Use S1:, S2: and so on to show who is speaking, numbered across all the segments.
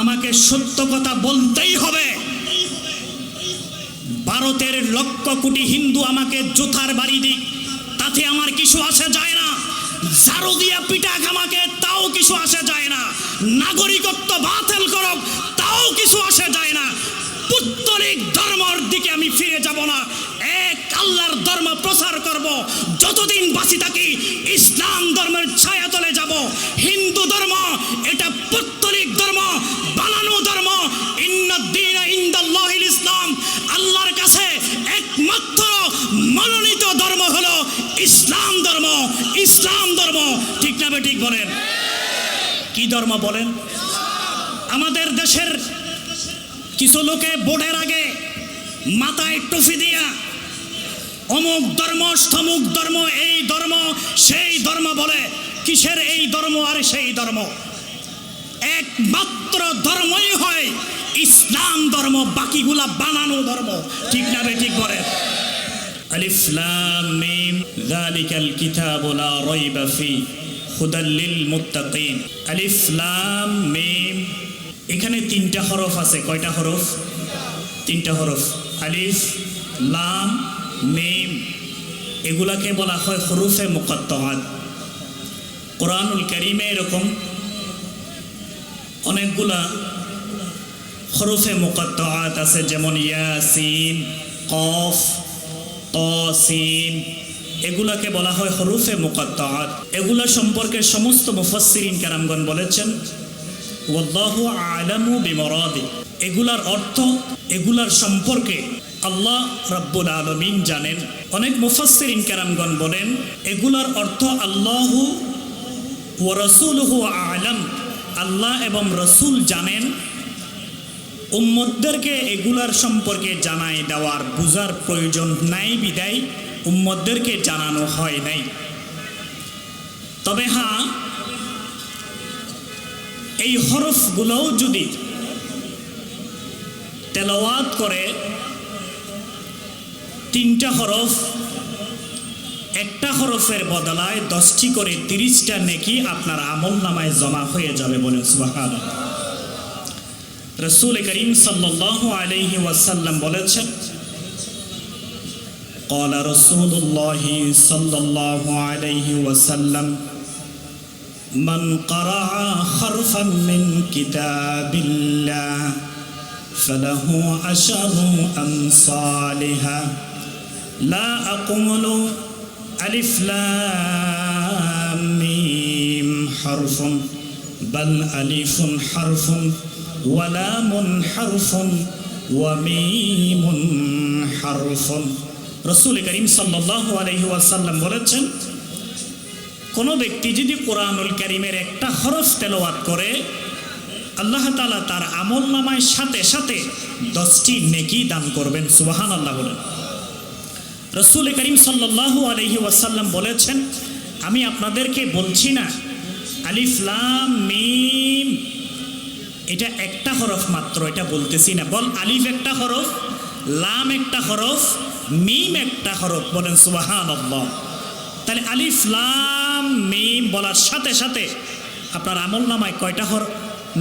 S1: আমাকে সত্য কথা বলতেই হবে। ভারতের লক্ষ কোটি হিন্দু আমাকে জোথার বাড়ি দিক, তাতে আমার কিছু আসে যায় না। ঝাড়ু দিয়া পিটাক আমাকে তাও কিছু আসে যায় না। নাগরিকত্ব বাতিল করক, তাও কিছু আসে যায় না। পুত্তলিক ধর্মর দিকে আমি ফিরে যাব না। এক আল্লাহর ধর্ম প্রচার করব। যতদিন বাঁচি থাকি, ইসলাম ধর্মের ছায়া তলে যাব। হিন্দু ধর্ম, এটা ইসলাম আল্লাহর কাছে একমাত্র মনোনীত ধর্ম হলো ইসলাম ধর্ম ইসলাম ধর্ম। ঠিক না ঠিক বলেন? কি ধর্ম বলেন? আমাদের দেশের কিছু লোকে বোর্ডের আগে মাথায় টুফি দিয়া অমুক ধর্ম স্তমুক ধর্ম, এই ধর্ম, সেই ধর্ম বলে। কিসের এই ধর্ম আর সেই ধর্ম? একমাত্র ধর্মই হয় ইসলাম ধর্ম, বাকিগুলা বানানো ধর্ম। ঠিক না বে ঠিক মিম এখানে তিনটা হরফ আছে। কয়টা হরফ? তিনটা হরফ। আলিফ, লাম, মিম। এগুলাকে বলা হয় হরুফে মুকদ্দমাত কোরআনুল কারিমে এরকম অনেকগুলা হরফে মুকদ্দমাত আছে, যেমন ইয়াসিন, কফ, তসিন। এগুলাকে বলা হয় হরুফে মুকদ্দমাত এগুলা সম্পর্কে সমস্ত মুফাসসিরিন কারামগণ বলেছেন, ওয়াল্লাহু আলামু বিমরাদি। এগুলার অর্থ, এগুলার সম্পর্কে আল্লাহ রাব্বুল আলমিন জানেন। অনেক মুফাসসিরিন কারামগণ বলেন, এগুলার অর্থ আল্লাহু ও রসুলহু আলম। আল্লাহ এবং রসুল জানেন উম্মদদেরকে এগুলার সম্পর্কে জানাই দেওয়ার বুঝার প্রয়োজন নাই বিদায় উম্মদদেরকে জানানো হয় নাই। তবে হ্যাঁ এই হরফগুলোও যদি তেলাওয়াত করে, তিনটা হরফ, একটা হরফের বদলায় দশটি করে তিরিশটা নেকি আপনার আমল নামায় জমা হয়ে যাবে বলে সুবাহান রসুল করিম সাল্লাহ আলহি ওয়াসাল্লাম বলেছেন قال رسول الله صلى الله عليه وسلم من قرأ حرفا من كتاب الله فله عشر أمثالها لا أقول ألف لام ميم حرف بل ألف حرف ولام حرف وميم حرف রসুল করিম সাল্লাহ আলহি ওয়াসাল্লাম বলেছেন কোনো ব্যক্তি যদি কোরআনুল করিমের একটা হরফ তেলাওয়াত করে আল্লাহ তালা তার আমল নামায় সাথে সাথে দশটি নেকি দান করবেন সুবাহান আল্লাহ বলেন রসুল করিম সাল্লাহ আলহি ওয়াসাল্লাম বলেছেন আমি আপনাদেরকে বলছি না আলিফলাম মিম এটা একটা হরফ মাত্র, এটা বলতেছি না। বল আলিফ একটা হরফ, লাম একটা হরফ, মিম একটা হরফ, বলেন সুবাহান তাহলে আলিফ, লাম, মিম বলার সাথে সাথে আপনার আমল নামায় কয়টা হর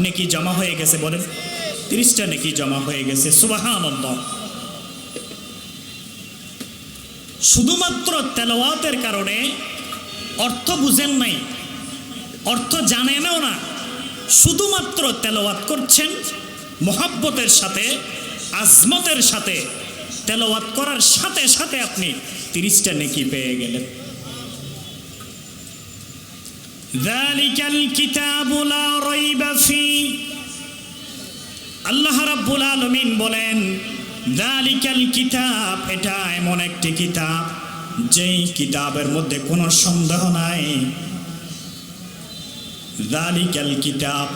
S1: নেকি জমা হয়ে গেছে বলেন? তিরিশটা নেকি জমা হয়ে গেছে সুবাহান শুধুমাত্র তেলাওয়াতের কারণে অর্থ বুঝেন নাই, অর্থ জানেনও না। শুধুমাত্র তেলাওয়াত করছেন মহাব্বতের সাথে, আজমতের সাথে। তেলাওয়াত করার সাথে সাথে আপনি তিরিশটা নেকি পেয়ে গেলেন। আল্লাহ রাব্বুল আলমিন বলেন দালিকাল কিতাব এটা এমন একটি কিতাব, যেই কিতাবের মধ্যে কোনো সন্দেহ নাই। দালিকাল কিতাব।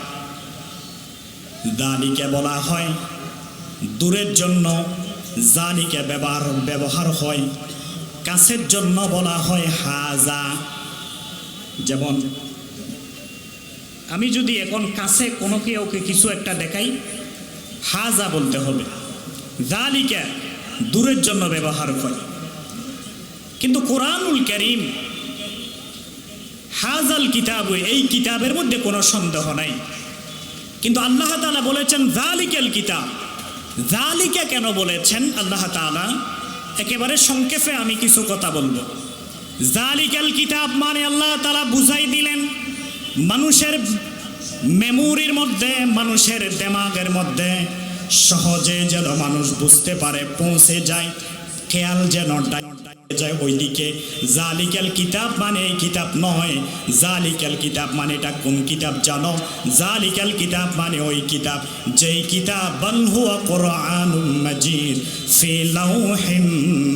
S1: দালিকে বলা হয়, দূরের জন্য জালিকে ব্যবহার ব্যবহার হয়। কাছের জন্য বলা হয় হাজা। যেমন, আমি যদি এখন কাছে কোনো কেউকে কিছু একটা দেখাই, হাজা বলতে হবে। জালিকা দূরের জন্য ব্যবহার করে। কিন্তু কোরআনুল করিম হাজাল কিতাব, এই কিতাবের মধ্যে কোনো সন্দেহ নাই। কিন্তু আল্লাহ তালা বলেছেন জালিকাল কিতাব। জালিকা কেন বলেছেন? আল্লাহ তাআলা একেবারে সংক্ষেপে আমি কিছু কথা বলব। জালিকাল কিতাব মানে আল্লাহ তালা বুঝাই দিলেন, মানুষের মেমোরির মধ্যে, মানুষের দেমাগের মধ্যে সহজে যেন মানুষ বুঝতে পারে, পৌঁছে যায়, খেয়াল যেন যায় ওইদিকে, জালিকাল কিতাব মানে এই কিতাব নয়। জালিকাল কিতাব মানে এটা কোন কিতাব জানো? জালিকাল কিতাব মানে ওই কিতাব, যেই কিতাব বল হুয়া কোরআনুম মাজিদ, ফি লাউহিম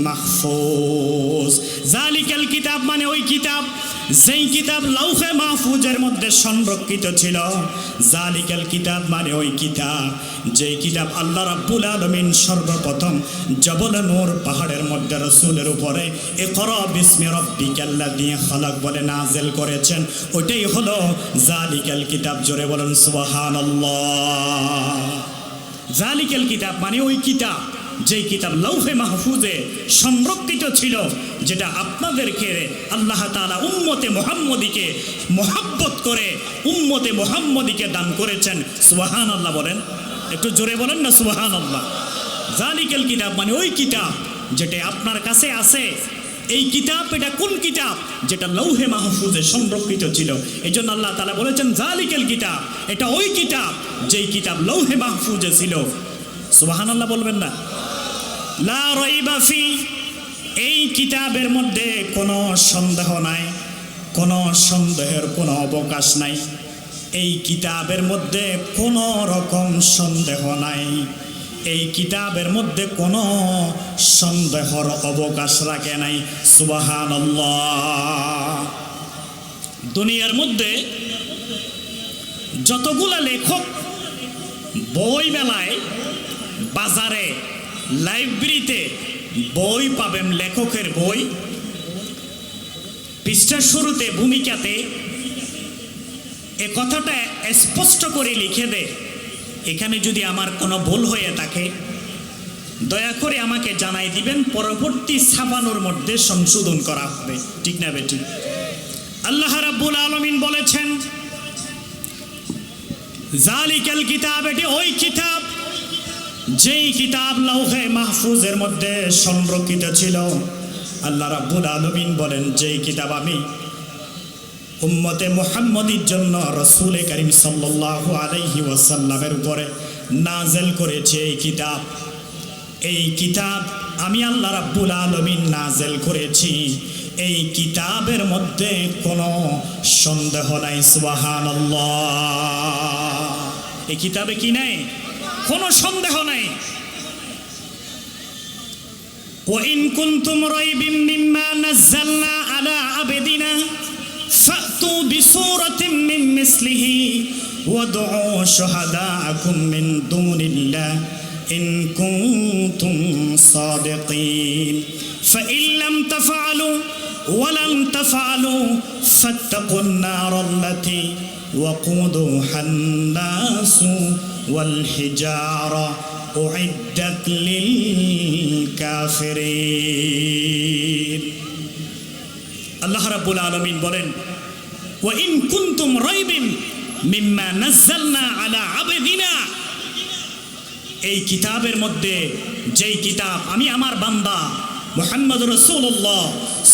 S1: মাহফুজ। জালিকাল কিতাব মানে ওই কিতাব? যেই কিতাব লাউহে মাহফুজের মধ্যে সংরক্ষিত ছিল, জালিকাল কিতাব মানে ওই কিতাব, যেই কিতাব আল্লাহ রাব্বুল আলামিন সর্বপ্রথম জবল নূর পাহাড়ের মধ্যে রসুলের উপরে এ কর বিস্মি রব্বিকাল্লাযী খালাক বলে নাজেল করেছেন, ওইটাই হলো জালিকাল কিতাব। জোরে বলেন সুবহানাল্লাহ। জালিকাল কিতাব মানে ওই কিতাব। যেই কিতাব লৌহে মাহফুজে সংরক্ষিত ছিল, যেটা আপনাদেরকে আল্লাহ তাআলা উম্মতে মোহাম্মদীকে মোহাব্বত করে, উম্মতে মোহাম্মদীকে দান করেছেন। সুবাহান আল্লাহ বলেন। একটু জোরে বলেন না সুবাহান আল্লাহ জালিকাল কিতাব মানে ওই কিতাব যেটা আপনার কাছে আছে। এই কিতাব, এটা কোন কিতাব? যেটা লৌহে মাহফুজে সংরক্ষিত ছিল। এই জন্য আল্লাহ তালা বলেছেন জালিকেল কিতাব, এটা ওই কিতাব যেই কিতাব লৌহে মাহফুজে ছিল। সুবাহান আল্লাহ বলবেন না? লা এই কিতাবের মধ্যে কোনো সন্দেহ নাই, কোনো সন্দেহের কোনো অবকাশ নাই। এই কিতাবের মধ্যে কোনো রকম সন্দেহ নাই। এই কিতাবের মধ্যে কোনো সন্দেহর অবকাশ রাখে নাই। সুবাহান দুনিয়ার মধ্যে যতগুলা লেখক বই মেলায় বাজারে লাইব্রেরিতে বই পাবেন লেখকের বই। পৃষ্ঠার শুরুতে ভূমিকাতে এ কথাটা স্পষ্ট করে লিখে দে। এখানে যদি আমার কোনো ভুল হয়ে থাকে, দয়া করে আমাকে জানাই দিবেন, পরবর্তী ছাপানোর মধ্যে সংশোধন করা হবে। ঠিক না বেটি? আল্লাহ রাব্বুল আলমিন বলেছেন, জালিকাল কিতাব এটি ওই কিতাব যেই কিতাব লৌহে মাহফুজের মধ্যে সংরক্ষিত ছিল, আল্লাহ রাব্বুল আলমিন বলেন, যেই কিতাব আমি উম্মতে মুহাম্মদির জন্য রসুল করিম সাল্লাল্লাহু আলাইহি ওয়াসাল্লামের উপরে নাজেল করেছে এই কিতাব। এই কিতাব আমি আল্লাহ রাব্বুল আলমিন নাজেল করেছি। এই কিতাবের মধ্যে কোনো সন্দেহ নাই সুবাহান এই কিতাবে কি নাই? কোনো সন্দেহ নাই وإن كنتم ريب مما نزلنا على عبدنا فأتوا بسورة من مثله وادعوا شهداءكم من دون الله إن كنتم صادقين فإن لم تفعلوا ولن تفعلوا فاتقوا النار التي وقودها الناس والحجارة أعدت للكافرين আল্লাহ রাব্বুল আলামিন বলেন ওয়া ইন কুনতুম রাইবিন মিম্মা নাযালনা আলা আবদিনা এই কিতাবের মধ্যে যেই কিতাব আমি আমার বান্দা মুহাম্মদ রাসূলুল্লাহ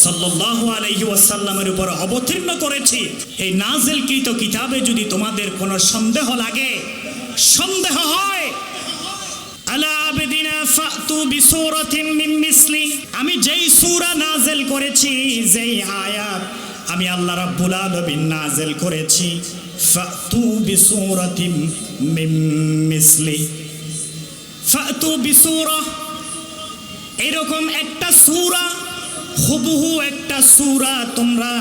S1: সাল্লাল্লাহু আলাইহি ওয়াসাল্লামের উপর অবতীর্ণ করেছি। এই নাজিলকৃত কিতাবে যদি তোমাদের কোনো সন্দেহ লাগে, সন্দেহ হয় আমি যেই সূরা নাযিল করেছি, যেই আয়াত আমি আল্লাহ রাব্বুল আলামিন নাযিল করেছি, ফাতু বিসূরাতিন মিন মিসলি। ফাতু বিসূরা, এরকম একটা সূরা হুবহু একটা সূরা তোমরা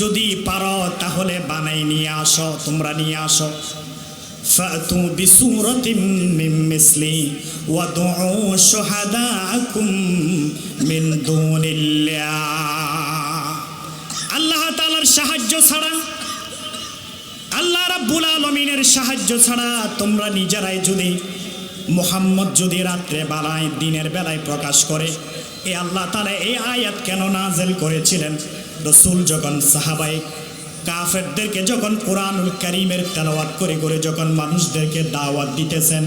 S1: যদি পারো তাহলে বানাই নিয়ে আসো তোমরা নিয়ে আসো فأتوا بسورة من مثلي وادعوا شهداءكم من دون الله আল্লাহ তাআলার সাহায্য ছাড়া আল্লাহ রাব্বুল আলমিনের সাহায্য ছাড়া তোমরা নিজেরাই যদি মোহাম্মদ যদি রাত্রে বেলায় দিনের বেলায় প্রকাশ করে এ আল্লাহ তালা এই আয়াত কেন নাজেল করেছিলেন? রসুল যখন সাহাবাই কাফেরদেরকে যখন কোরআনুল করিমের তেলাওয়াত করে করে যখন মানুষদেরকে দাওয়াত দিতেছেন,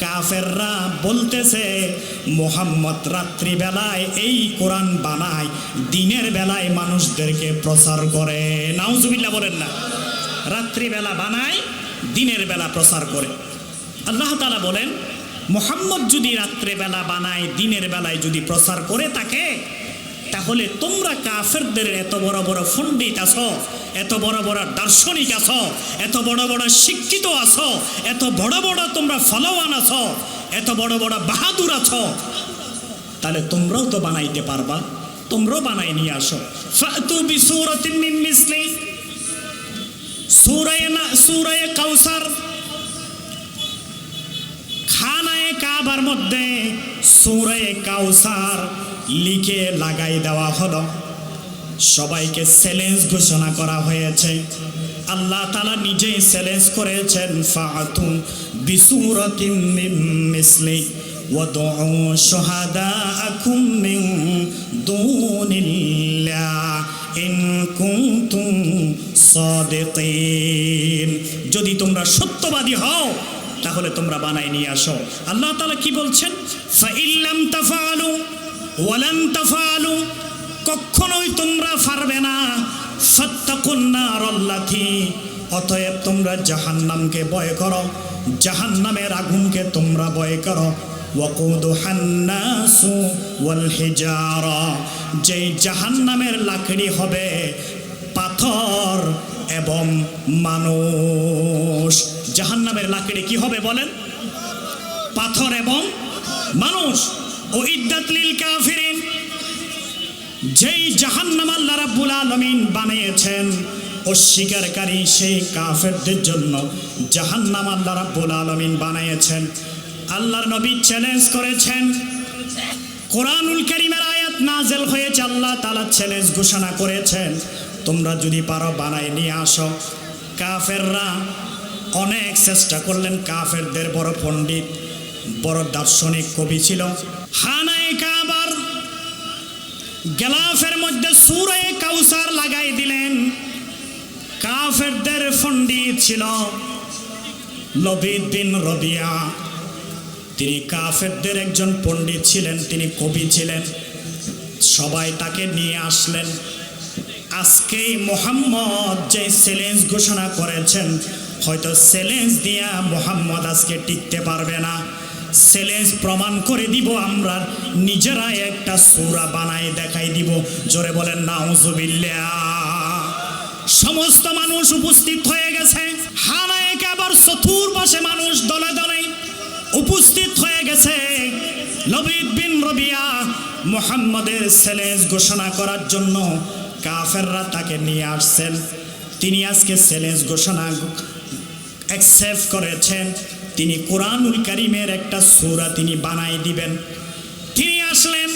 S1: কাফেররা বলতেছে, মোহাম্মদ রাত্রিবেলায় এই কোরআন বানায়, দিনের বেলায় মানুষদেরকে প্রচার করে। নাউজুবিল্লাহ বলেন না। রাত্রিবেলা বানায়, দিনের বেলা প্রচার করে। আল্লাহ তালা বলেন মোহাম্মদ যদি রাত্রেবেলা বানায়, দিনের বেলায় যদি প্রচার করে তাকে, তাহলে তোমরা কাফেরদের এত বড় বড় পণ্ডিত আছো, এত বড় বড় দার্শনিক আছো, এত বড় বড় শিক্ষিত আছো, এত বড় বড় তোমরা ফলোয়ান আছো, এত বড় বড় বাহাদুর আছো, তাহলে তোমরাও তো বানাইতে পারবা, তোমরাও বানাই নিয়ে আসো। সূরায়ে কাউসার। খানায় কাবার মধ্যে সূরায়ে কাউসার লিখে লাগাই দেওয়া হলো সবাইকে চ্যালেঞ্জ ঘোষণা করা হয়েছে আল্লাহ তালা নিজেই চ্যালেঞ্জ করেছেন ফাতু বিসুরতিম মিন মিসলি وادعوا شهداءكم من دون الله إن كنتم صادقين যদি তোমরা সত্যবাদী হও তাহলে তোমরা বানাই নিয়ে আসো। আল্লাহ তালা কি বলছেন? ফাইল্লাম তাফালু ওয়ালান তাফালু, কখনোই তোমরা পারবে না। সত্যাকুন্নার অল্লাথি অতএব তোমরা জাহান্নামকে ভয় করো, জাহান্নামের আগুনকে তোমরা ভয় করো। যেই জাহান্নামের লাকড়ি হবে পাথর এবং মানুষ। জাহান্নামের লাকড়ি কি হবে বলেন? পাথর এবং মানুষ। ও ইদ্দাতলিল কাফিরিন, যেই জাহান্নাম আল্লাহ রাব্বুল আলামিন বানিয়েছেন, অস্বীকারী সেই কাফেরদের জন্য জাহান্নাম আল্লাহ রাব্বুল আলামিন বানিয়েছেন। আল্লাহর নবী চ্যালেঞ্জ করেছেন। কোরআনুল কারীমের আয়াত নাজেল হয়েছে, আল্লাহ তাআলা চ্যালেঞ্জ ঘোষণা করেছেন। তোমরা যদি পারো বানায় নিয়ে আসো। কাফেররা অনেক চেষ্টা করলেন কাফেরদের বড় পণ্ডিত, বড় দার্শনিক কবি ছিল। হানায় কাবার গেলাফের মধ্যে সুরে কাউসার লাগাই দিলেন। কাফেরদের পণ্ডিত ছিল লবিদ বিন রবিয়া। তিনি কাফেরদের একজন পণ্ডিত ছিলেন, তিনি কবি ছিলেন। সবাই তাকে নিয়ে আসলেন। আজকে মোহাম্মদ যে চ্যালেঞ্জ ঘোষণা করেছেন হয়তো চ্যালেঞ্জ দিয়া মোহাম্মদ আজকে টিকতে পারবে না। চ্যালেঞ্জ প্রমাণ করে দিব, আমরা নিজেরাই একটা সুরা বানাই দেখাই দিব। জোরে বলেন নাউজুবিল্লা সমস্ত মানুষ উপস্থিত হয়ে গেছে। হানায় আবার চতুর্পাশে মানুষ দলে দলে উপস্থিত হয়ে গেছে। লবিদ বিন রবিয়া মোহাম্মদের চ্যালেঞ্জ ঘোষণা করার জন্য কাফেররা তাকে নিয়ে আসছেন। তিনি আজকে চ্যালেঞ্জ ঘোষণা অ্যাকসেপ্ট করেছেন। তিনি কোরআনুল কারিমের একটা সূরা তিনি বানাই দিবেন। তিনি আসলেন,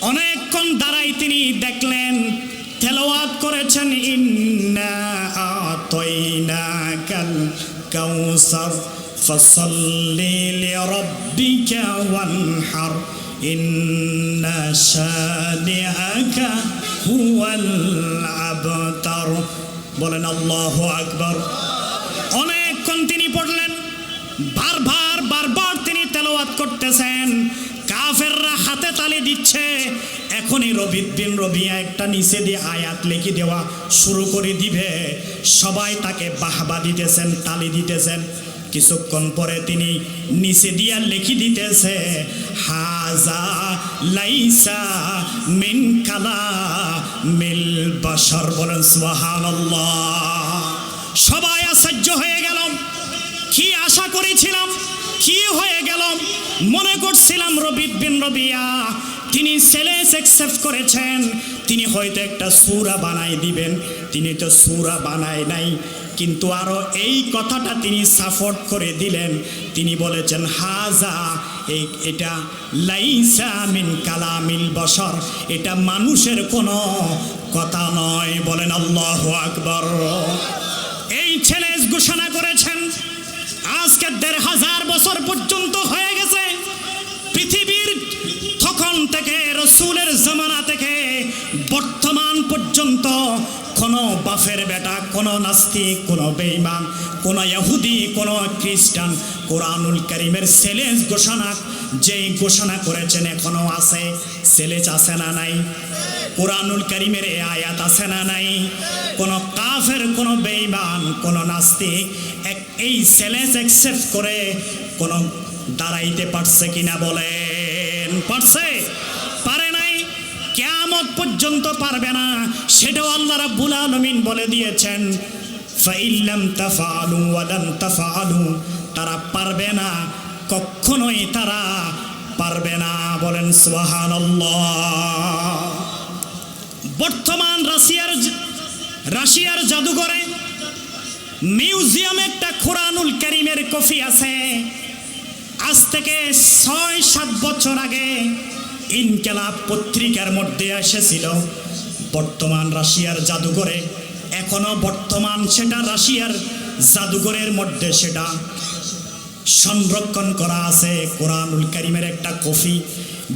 S1: অনেকক্ষণ দাঁড়াই তিনি দেখলেন, তেলাওয়াত করেছেন, ইন্না আতাইনাকাল কাউসার, ফসল্লি লিরাব্বিকা ওয়ানহার, ইন্না শানিআকা হুয়াল আবতার। বলেন, আল্লাহু আকবার। অনেকক্ষণ তিনি পড়লেন। বারবার বারবার তিনি তেলাওয়াত করতেছেন। কাফেররা হাতে তালি দিচ্ছে। এখনই রবিদ দিন, রবিয়া একটা নিচে দিয়ে আয়াত লিখে দেওয়া শুরু করে দিবে। সবাই তাকে বাহবা দিতেছেন, তালি দিতেছেন। কিছুক্ষণ পরে তিনি নিচে দিয়া লিখি দিতেছে, হাজা লাইসা মিন কালা মিল বাশার। বলেন, সুবহানাল্লাহ। সবাই আশ্চর্য হয়ে গেল। কি আশা করেছিলাম, কি হয়ে গেল? মনে করছিলাম রবি বিন রবিয়া, তিনি সেলেস অ্যাকসেপ্ট করেছেন, তিনি হয়তো একটা সুরা বানাই দিবেন। তিনি তো সুরা বানায় নাই, কিন্তু আরও এই কথাটা তিনি সাপোর্ট করে দিলেন। তিনি বলেছেন, হাজা, এই এটা লাইসা মিন কালামিল বসর এটা মানুষের কোনো কথা নয়। বলেন, আল্লাহ আকবর। এই ছেলে ঘোষণা করেছেন। আজকে দেড় হাজার বছর পর্যন্ত হয়ে গেছে। পৃথিবীর তখন থেকে, রসুলের জামানা থেকে, বর্তমান পর্যন্ত কোনো বাফের বেটা, কোনো নাস্তিক, কোনো বেঈমান, কোনো ইহুদি, কোনো খ্রিস্টান, কোরআনুল করিমের সেলেজ ঘোষণা যেই ঘোষণা করেছেন এখনও আছে সেলেজ আছে না নাই? কোরআনুল করিমের এ আয়াত আছে না নাই? কোনো কাফের, কোনো বেঈমান, কোনো নাস্তিক এক এই সেলেজ অ্যাকসেপ্ট করে কোনো দাঁড়াইতে পারছে কিনা বলেন। পারছে? পারে নাই? কেয়ামত পর্যন্ত পারবে না। সেটাও আল্লাহ রাব্বুল আলামিন বলে দিয়েছেন ফাইল্লাম তাফআলু ওয়া লাম তাফআলু। তারা পারবে না। কখনোই তারা পারবে না। বলেন, সুবহানাল্লাহ। বর্তমান রাশিয়ার রাশিয়ার জাদুঘরে মিউজিয়ামে একটা কোরআনুল করিমের কফি আছে। আজ থেকে ছয় সাত বছর আগে ইনকেলাব পত্রিকার মধ্যে এসেছিল, বর্তমান রাশিয়ার জাদুঘরে। এখনও বর্তমান সেটা রাশিয়ার জাদুঘরের মধ্যে সেটা সংরক্ষণ করা আছে কোরআনুল করিমের একটা কফি,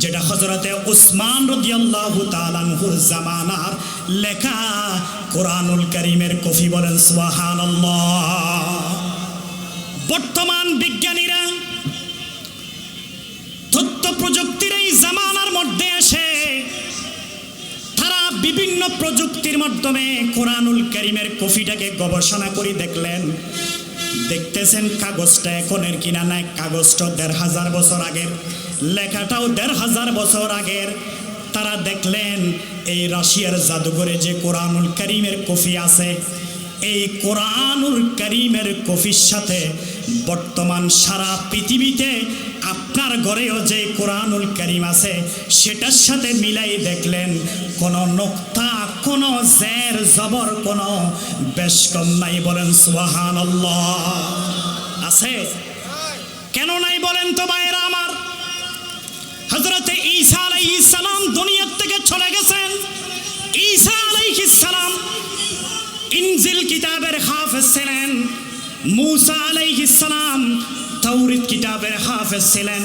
S1: যেটা হজরতে উসমান রদিয়াল্লাহু জামানার লেখা কোরআনুল করিমের কফি বলেন, সুবহানাল্লাহ। বর্তমান বিজ্ঞানীরা তথ্য প্রযুক্তির এই জামানার মধ্যে এসে তারা বিভিন্ন প্রযুক্তির মাধ্যমে কোরআনুল করিমের কফিটাকে গবেষণা করে দেখলেন। দেখতেছেন কাগজটা এখনের কিনা নাই, কাগজটা দেড় হাজার বছর আগের। লেখাটাও দেড় হাজার বছর আগের। তারা দেখলেন, এই রাশিয়ার জাদুঘরে যে কোরআনুল করিমের কফি আছে, এই কোরআনুল করিমের কফির সাথে বর্তমান সারা পৃথিবীতে আপনার ঘরেও যে কোরআনুল করিম আছে, সেটার সাথে মিলাই দেখলেন কোনো নোক্তা, কোনো জের, জবর, কোনো বেশ কম নাই বলেন সুবাহান আছে? কেন নাই বলেন তো ভাইরা আমার? হজরতে ঈসা আলাইহিস সালাম দুনিয়ার থেকে চলে গেছেন। ঈসা আলাইহিস সালাম ইনজিল কিতাবের হাফেজ ছিলেন। মুসা আলাইহিস সালাম তাওরিত কিতাবের হাফেজ ছিলেন।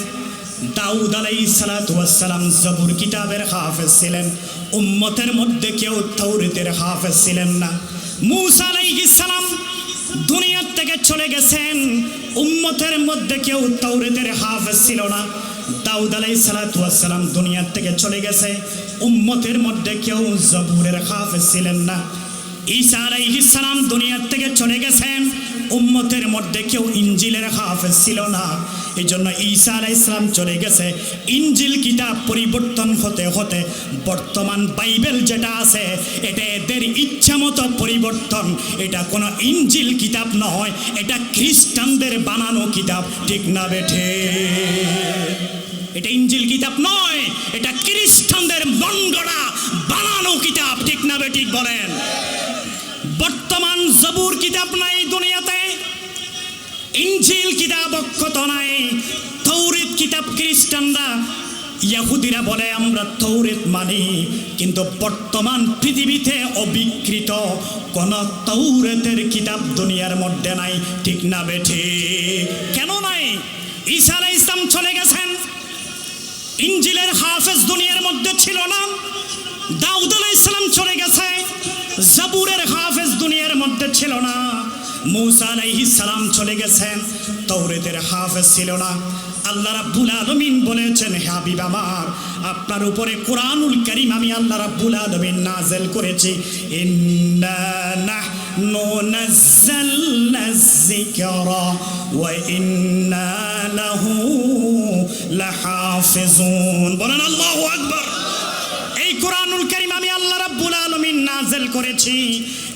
S1: দাউদ আলাই সালাতু ওয়াস সালাম জবুর কিতাবের হাফেজ ছিলেন। উম্মতের মধ্যে কেউ তাওরিতের হাফেজ ছিলেন না। মুসা আলাইহিস সালাম দুনিয়ার থেকে চলে গেছেন। উম্মতের মধ্যে কেউ তাওরিতের হাফেজ ছিল না। দাউদ আলাই সালাম দুনিয়ার থেকে চলে গেছে। উম্মতের মধ্যে কেউ জবুরের হাফেজ ছিলেন না। ঈসা আলাইহিস সালাম দুনিয়ার থেকে চলে গেছেন। উম্মতের মধ্যে কেউ ইঞ্জিলের হাফেজ ছিল না। এই জন্য ঈসা আলাই ইসলাম চলে গেছে। ইঞ্জিল কিতাব পরিবর্তন হতে হতে বর্তমান বাইবেল যেটা আছে, এটা এদের ইচ্ছা মতো পরিবর্তন। এটা কোনো ইঞ্জিল কিতাব নয়, এটা খ্রিস্টানদের বানানো কিতাব। ঠিক না বেঠে? এটা ইঞ্জিল কিতাব নয়, এটা খ্রিস্টানদের মন্ডরা বানানো কিতাব। ঠিক না বেঠিক বলেন? বর্তমান জবুর কিতাব নাই দুনিয়াতে, ইঞ্জিল কিতাব অক্ষত নাই, তৌরিত কিতাব খ্রিস্টানরা, ইয়াহুদিরা বলে, আমরা তৌরিত মানি, কিন্তু বর্তমান পৃথিবীতে অবিকৃত কোন তৌরেতের কিতাব দুনিয়ার মধ্যে নাই, ঠিক না বেঠে? কেন নাই? আলাইহিস ইসলাম চলে গেছেন। ইঞ্জিলের হাফেজ দুনিয়ার মধ্যে ছিল না। দাউদ আলাইহিস সালাম চলে গেছে। ছিল না। মুসা আলাইহিস সালাম চলে গেছেন। তৌরেতের হাফেজ ছিল না। আল্লাহ রাব্বুল আলামিন বলেছেন হাবিব আমার, আপনার উপরে কোরআনুল কারীম আমি আল্লাহ রাব্বুল আলামিন নাযিল করেছি। বলেন, আল্লাহু আকবার। এই কোরআনুল করিম রাব্বুল আলামিন নাযিল করেছি।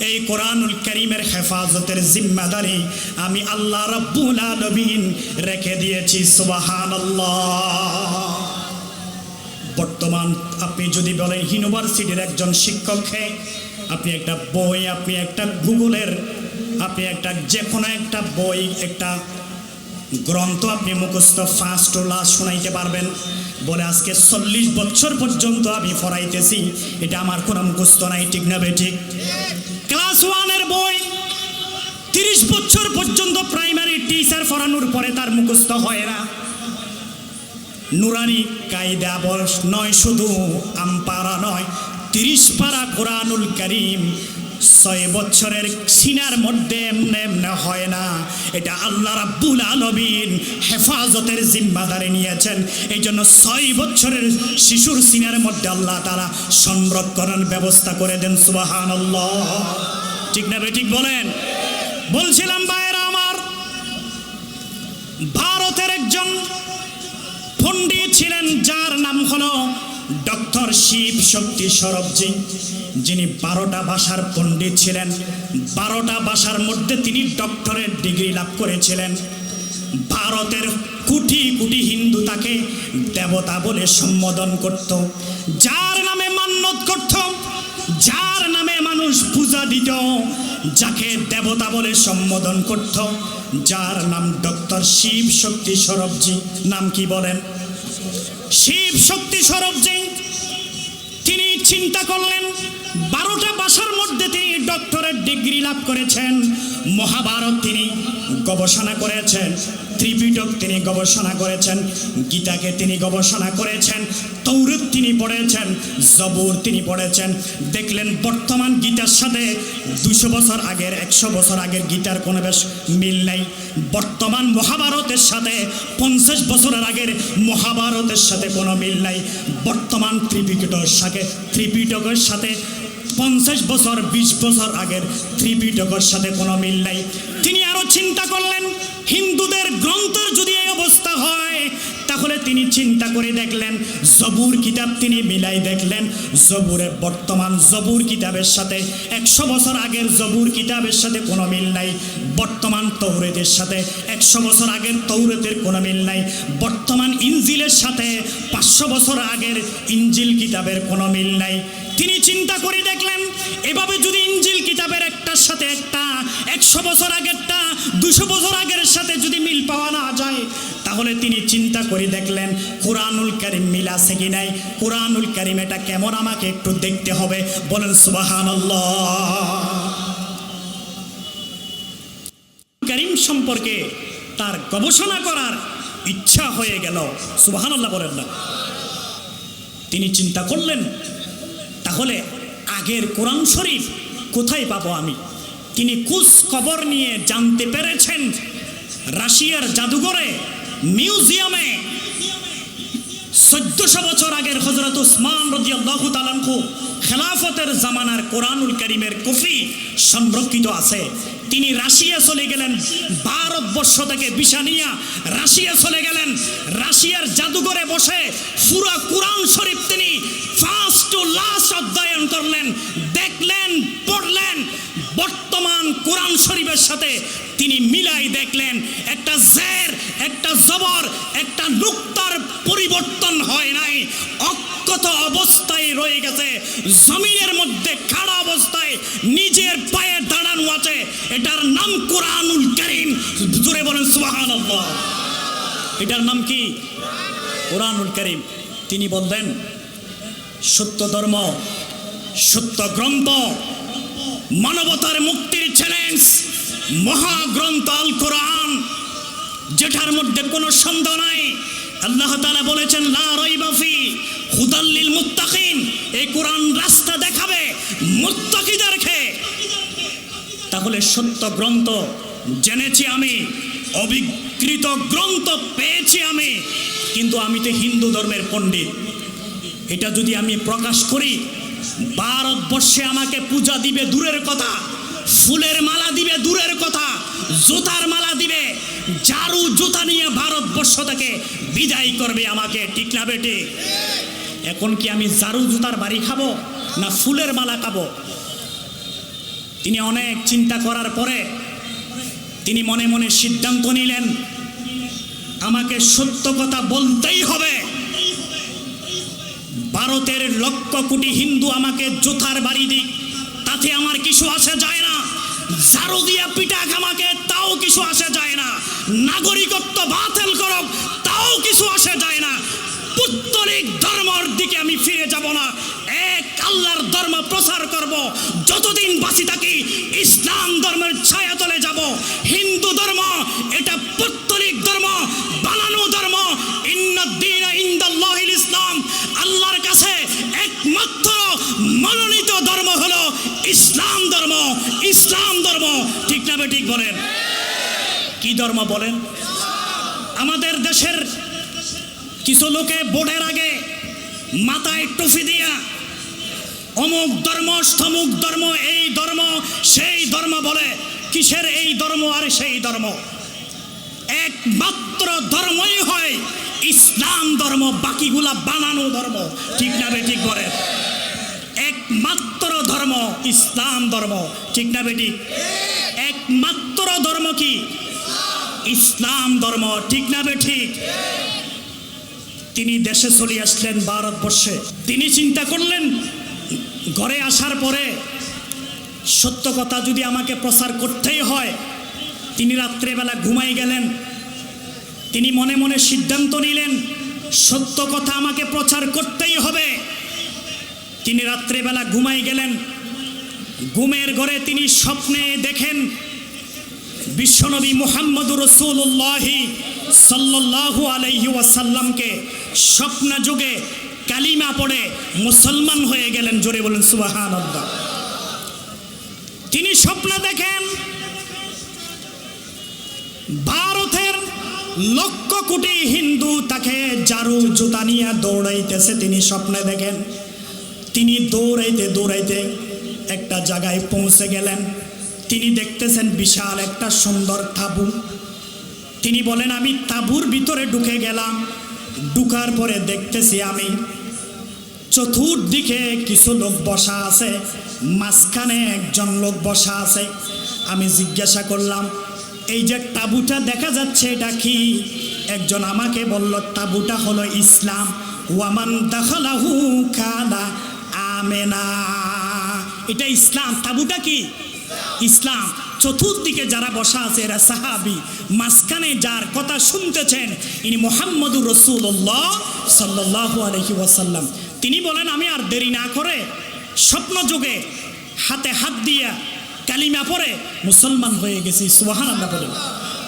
S1: এই কোরআনুল করিমের হেফাজতের জিম্মাদারি আমি আল্লাহ রাব্বুল আলমিন রেখে দিয়েছি। সুবহানাল্লাহ। বর্তমান আপনি যদি বলেন ইউনিভার্সিটির একজন শিক্ষককে আপনি একটা বই, আপনি একটা গুগলের, আপনি একটা যে কোনো একটা বই, একটা গ্রন্থ আপনি মুখস্থ ফার্স্ট ও লাস্ট শোনাইতে পারবেন। বলে আজকে চল্লিশ বছর পর্যন্ত আমি ফরাইতেছি। এটা আমার কোনো মুখস্থ নাই, ঠিক না বে ঠিক? ক্লাস ওয়ানের বই, তিরিশ বছর পর্যন্ত প্রাইমারি টিচার ফরানোর পরে তার মুখস্থ হয় না। নুরানি কায়দা বয়স নয় শুধু আমপারা নয়, তিরিশ পারা কোরআনুল করিম ছয় বছরের সিনার মধ্যে এমনে এমনে হয় না। এটা আল্লাহ রাব্বুল আলমিন হেফাজতের জিম্মাদারি নিয়েছেন। এই জন্য ছয় বছরের শিশুর সিনার মধ্যে আল্লাহ তারা সংরক্ষণের ব্যবস্থা করে দেন সুবাহান ঠিক না ঠিক বলেন? বলছিলাম ভাইয়েরা আমার, ভারতের একজন পণ্ডিত ছিলেন ডক্টর শিব শক্তি সরবজি, যিনি বারোটা ভাষার পণ্ডিত ছিলেন। বারোটা ভাষার মধ্যে তিনি ডক্টরেট ডিগ্রি লাভ করেছিলেন। ভারতের কোটি কোটি হিন্দু তাকে দেবতা বলে সম্বোধন করত। যার নামে মান্যত করত, যার নামে মানুষ পূজা দিত, যাকে দেবতা বলে সম্বোধন করত। যার নাম ডক্টর শিব শক্তি সরবজি, নাম কি বলেন? শিব শক্তি সরবজি তিনি চিন্তা করলেন বারোটা বাসার মধ্যে ডক্টরেট ডিগ্রি লাভ করেছেন। মহাভারত তিনি গবেষণা করেছেন, ত্রিপিটক তিনি গবেষণা করেছেন, গীতাকে তিনি গবেষণা করেছেন তৌরত তিনি পড়েছেন, জবুর তিনি পড়েছেন। দেখলেন বর্তমান গীতার সাথে দুশো বছর আগের, একশো বছর আগের গীতার কোনো বেশ মিল নেই। বর্তমান মহাভারতের সাথে পঞ্চাশ বছরের আগের মহাভারতের সাথে কোনো মিল নাই। বর্তমান ত্রিপিটকের সাথে ত্রিপিটকের সাথে পঞ্চাশ বছর, বিশ বছর আগের ত্রিপিটকের সাথে কোনো মিল নাই। তিনি আরও চিন্তা করলেন, হিন্দুদের গ্রন্থের অবস্থা হয়। তাহলে তিনি চিন্তা করে দেখলেন, জবুর কিতাব তিনি মিলাই দেখলেন। জবুরের বর্তমান জবুর কিতাবের সাথে একশো বছর আগের জবুর কিতাবের সাথে কোনো মিল নাই। বর্তমান তৌরেতের সাথে একশো বছর আগের তৌরেতের কোনো মিল নাই। বর্তমান ইঞ্জিলের সাথে পাঁচশো বছর আগের ইঞ্জিল কিতাবের কোনো মিল নাই। তিনি চিন্তা করে দেখলেন, এভাবে যদি ইঞ্জিল কিতাবের একটার সাথে একটা একশো বছর আগেরটা, দুশো বছর আগের সাথে যদি মিল পাওয়া না যায়, তাহলে তিনি চিন্তা করে দেখলেন, কোরআনুল করিম মিল আছে কি নাই? কোরআনুল করিম এটা কেমন? আমাকে একটু দেখতে হবে। বলেন সুবাহান করিম সম্পর্কে তার গবেষণা করার ইচ্ছা হয়ে গেল। সুবাহান আল্লাহ বলেন না। তিনি চিন্তা করলেন, তাহলে আগের কোরআন শরীফ কোথায় পাবো আমি? তিনি কুস খবর নিয়ে জানতে পেরেছেন। রাশিয়ার জাদুঘরে, মিউজিয়ামে। চোদ্দশো বছর আগের হজরত উসমান রদিয়াল্লাহু তালানকু খেলাফতের জামানার কোরআনুল করিমের কফি সংরক্ষিত আছে। তিনি রাশিয়া চলে গেলেন। ভারতবর্ষ থেকে বিশানিয়া রাশিয়া চলে গেলেন। রাশিয়ার জাদুঘরে বসে পুরা কোরআন শরীফ তিনি ফার্স্ট টু লাস্ট অধ্যয়ন করলেন, দেখলেন, পড়লেন। বর্তমান কোরআন শরীফের সাথে তিনি মিলাই দেখলেন, একটা জের, একটা জবর, একটা নুক্তার পরিবর্তন হয় নাই। অক্ষত অবস্থায় রয়ে গেছে। জমিনের মধ্যে খাড়া অবস্থায় নিজের এটার নাম কি? কোরআনুল করিম। তিনি বললেন, সত্য ধর্ম, সত্য গ্রন্থ, মানবতার মুক্তির চ্যালেঞ্জ মহাগ্রন্থ আল কোরআন, যেটার মধ্যে কোনো সন্দেহ নাই। আল্লাহ তাআলা বলেছেন, লা হুদাল্লিল মুত্তাকিন। এই কোরআন রাস্তা দেখাবে মুত্তাকিদেরকে। তাহলে সত্য গ্রন্থ জেনেছি আমি, অবিকৃত গ্রন্থ পেয়েছি আমি, কিন্তু আমি তো হিন্দু ধর্মের পণ্ডিত। এটা যদি আমি প্রকাশ করি, ভারতবর্ষে আমাকে পূজা দিবে দূরের কথা, ফুলের মালা দিবে দূরের কথা, জুতার মালা দিবে জারু জুতা নিয়ে ভারতবর্ষ থেকে বিদায় করবে আমাকে, ঠিক না বেটে? এখন কি আমি জারু জুতার বাড়ি খাব না ফুলের মালা খাব? তিনি অনেক চিন্তা করার পরে তিনি মনে মনে সিদ্ধান্ত নিলেন, আমাকে সত্য কথা বলতেই হবে। ভারতের লক্ষ কোটি হিন্দু আমাকে জোথার বাড়ি দিক, তাতে আমার কিছু আসে যায় না। ঝাড়ু দিয়া পিটাক আমাকে, তাও কিছু আসে যায় না। নাগরিকত্ব বাতিল করক, তাও কিছু আসে যায় না। পুত্তলিক ধর্মর দিকে আমি ফিরে যাব না। আল্লাহর ধর্ম প্রচার করব। যতদিন বাঁচি থাকি, ইসলাম ধর্মের ছায়া তলে যাব। হিন্দু ধর্ম, এটা পুত্তলিক ধর্ম, বানানো ধর্ম। ইন্নাদ্দিন ইন্দাল্লাহিল ইসলাম, আল্লাহর কাছে একমাত্র মনোনীত ধর্ম হলো ইসলাম ধর্ম বেঠিক বলেন? কি ধর্ম বলেন? আমাদের দেশের কিছু লোকে বোর্ডের আগে মাথায় টুফি দিয়া অমুক ধর্ম স্তমুক ধর্ম, এই ধর্ম, সেই ধর্ম বলে, কিসের এই ধর্ম আর সেই ধর্ম? একমাত্র ধর্মই হয় ইসলাম ধর্ম, বাকিগুলা বানানো ধর্ম। ঠিক না বে ঠিক বলে? একমাত্র ধর্ম ইসলাম ধর্ম। ঠিক না বেটি একমাত্র ধর্ম কি? ইসলাম ধর্ম। ঠিক না বে ঠিক? তিনি দেশে চলে আসলেন ভারতবর্ষে। তিনি চিন্তা করলেন ঘরে আসার পরে সত্য কথা যদি আমাকে প্রচার করতেই হয়, তিনি রাত্রেবেলা ঘুমাই গেলেন, তিনি মনে মনে সিদ্ধান্ত নিলেন, সত্য কথা আমাকে প্রচার করতেই হবে। তিনি রাত্রেবেলা ঘুমাই গেলেন, ঘুমের ঘরে তিনি স্বপ্নে দেখেন বিশ্বনবী মুহাম্মদ রসুল্লাহি সাল্লাল্লাহু আলাইহি ওয়াসাল্লামকে স্বপ্ন যুগে কালিমা পড়ে মুসলমান হয়ে গেলেন, জোরে বলেন সুবাহান তিনি স্বপ্ন দেখেন, ভারতের লক্ষ কোটি হিন্দু তাকে জারু জুতা নিয়ে দৌড়াইতেছে, তিনি স্বপ্নে দেখেন। তিনি দৌড়াইতে দৌড়াইতে একটা জায়গায় পৌঁছে গেলেন। তিনি দেখতেছেন বিশাল একটা সুন্দর তাবু। তিনি বলেন, আমি তাবুর ভিতরে ঢুকে গেলাম। ঢুকার পরে দেখতেছি আমি চতুর্দিকে কিছু লোক বসা আছে, মাঝখানে একজন লোক বসা আছে। আমি জিজ্ঞাসা করলাম, এই যে তাবুটা দেখা যাচ্ছে, এটা কি? একজন আমাকে বলল, তাবুটা হলো ইসলাম। ওয়ামান দাখালাহু কানা আমেনা। এটা ইসলাম। তাবুটা কি? ইসলাম। চতুর্দিকে যারা বসা আছে, এরা সাহাবি। মাঝখানে যার কথা শুনতেছেন, ইনি মোহাম্মদুর রসুল্লাহ সাল্লাহ আলহি ওয়াসাল্লাম। তিনি বলেন, আমি আর দেরি না করে স্বপ্ন যুগে হাতে হাত দিয়া কালিমা পরে মুসলমান হয়ে গেছি সুবাহান আল্লাহ বলেন।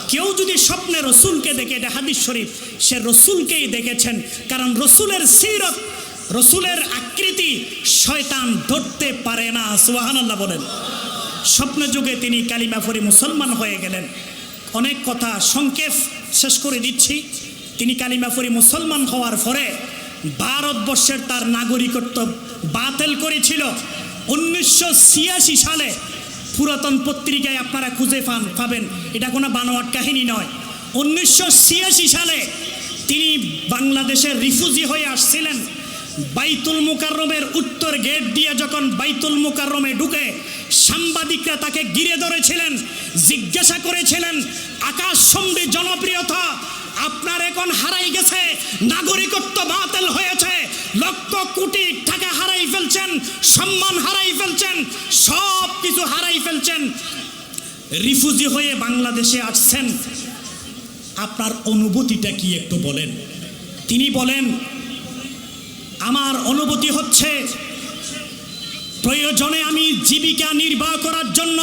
S1: কেউ যদি স্বপ্নে রসুলকে দেখে, এটা হাদিস শরীফ, সে রসুলকেই দেখেছেন। কারণ রসুলের সিরত, রসুলের আকৃতি শয়তান ধরতে পারে না সুবাহান আল্লাহ বলেন। স্বপ্ন যুগে তিনি কালিমা পরে মুসলমান হয়ে গেলেন। অনেক কথা সংক্ষেপ শেষ করে দিচ্ছি। তিনি কালিমা পরে মুসলমান হওয়ার পরে ভারতবর্ষের তার নাগরিকত্ব বাতিল করেছিল। উনিশশো ছিয়াশি সালে পুরাতন পত্রিকায় আপনারা খুঁজে পান, পাবেন। এটা কোনো বানোয়াট কাহিনী নয়। উনিশশো সালে তিনি বাংলাদেশের রিফিউজি হয়ে আসছিলেন। বাইতুল মুকাররমের উত্তর গেট দিয়ে যখন বাইতুল মুকাররমে ঢুকে সাংবাদিকরা তাকে ঘিরে ধরেছিলেন, জিজ্ঞাসা করেছিলেন, আকাশ সম্বি জনপ্রিয়তা আপনার এখন হারাই গেছে, নাগরিকত্ব বাতিল হয়েছে, লক্ষ কোটি টাকা হারাই ফেলছেন, সম্মান হারাই ফেলছেন, সব কিছু হারাই ফেলছেন। রিফিউজি হয়ে বাংলাদেশে আসছেন। আপনার অনুভূতিটা কি একটু বলেন? তিনি বলেন, আমার অনুভূতি হচ্ছে, প্রয়োজনে আমি জীবিকা নির্বাহ করার জন্য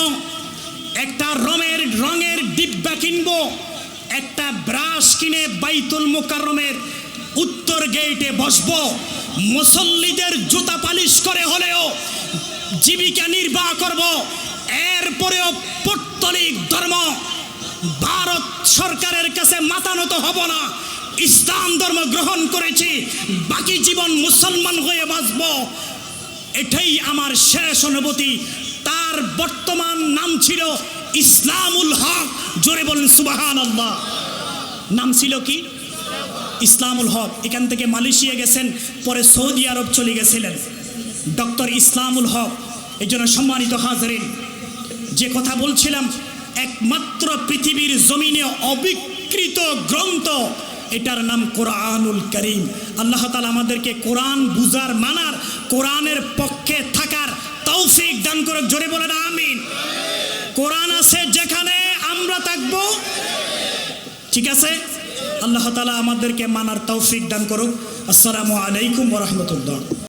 S1: একটা রমের রঙের ডিব্বা কিনব। একটা ব্রাশ কিনে বাইতুল মোকাররমের উত্তর গেটে বসব। মুসল্লিদের জুতা পালিশ করে হলেও জীবিকা নির্বাহ করব। এরপরেও পৌত্তলিক ধর্ম ভারত সরকারের কাছে মাথা নত হব না। ইসলাম ধর্ম গ্রহণ করেছি, বাকি জীবন মুসলমান হয়ে বাঁচব। এটাই আমার শেষ অনুভূতি। তার বর্তমান নাম ছিল ইসলামুল হক। জোরে বলেন সুবাহান আল্লাহ নাম ছিল কি? ইসলামুল হক। এখান থেকে মালয়েশিয়া গেছেন, পরে সৌদি আরব চলে গেছিলেন। ডক্টর ইসলামুল হক। এই জন্য সম্মানিত হাজরিন, যে কথা বলছিলাম, একমাত্র পৃথিবীর জমিনে অবিকৃত গ্রন্থ, এটার নাম কোরআনুল করিম। আল্লাহ তালা আমাদেরকে কোরআন বুজার মানার, কোরআনের পক্ষে থাকার তৌফিক দান করে জোরে বলে না আমিন। কোরআন আছে যেখানে আমরা থাকব। ঠিক আছে? আল্লাহ তালা আমাদেরকে মানার তৌফিক দান করুক। আসসালামু আলাইকুম রহমতুল্লাহ।